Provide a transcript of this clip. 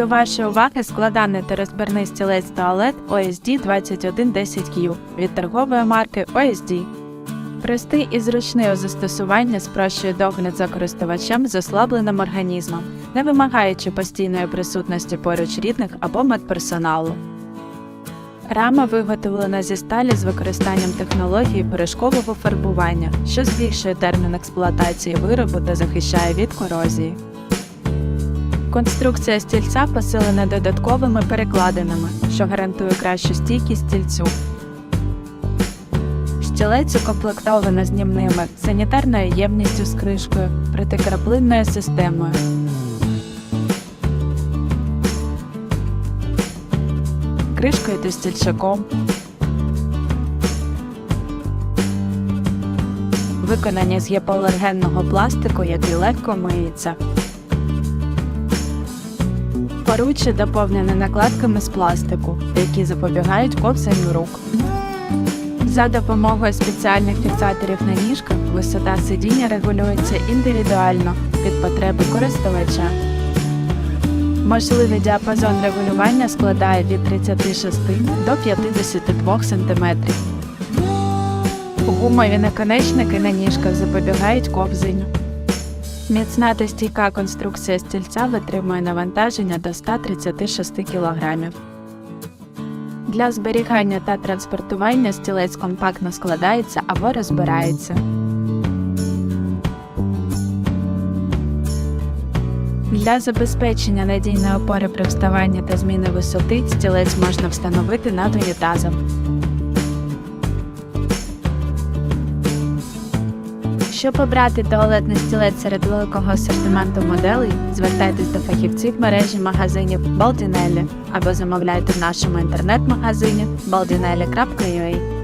До вашої уваги складаний та розбірний стілець туалет OSD 2110Q від торгової марки OSD. Простий і зручний у застосуванні спрощує догляд за користувачем з ослабленим організмом, не вимагаючи постійної присутності поруч рідних або медперсоналу. Рама виготовлена зі сталі з використанням технології порошкового фарбування, що збільшує термін експлуатації виробу та захищає від корозії. Конструкція стільця посилена додатковими перекладинами, що гарантує кращу стійкість стільцю. Стілець укомплектовано знімними санітарною ємністю з кришкою, протикраплинною системою. Кришкою та стільчаком. Виконані з гіпоалергенного пластику, який легко миється. Поруччя доповнене накладками з пластику, які запобігають ковзанню рук. За допомогою спеціальних фіксаторів на ніжках висота сидіння регулюється індивідуально під потреби користувача. Можливий діапазон регулювання складає від 36 до 52 см. Гумові наконечники на ніжках запобігають ковзанню. Міцна та стійка конструкція стільця витримує навантаження до 136 кг. Для зберігання та транспортування стілець компактно складається або розбирається. Для забезпечення надійної опори при вставанні та зміни висоти стілець можна встановити над унітазом. Щоб обрати туалетний стілець серед великого асортименту моделей, звертайтесь до фахівців мережі магазинів Балдінелі або замовляйте в нашому інтернет-магазині baldinelli.ua.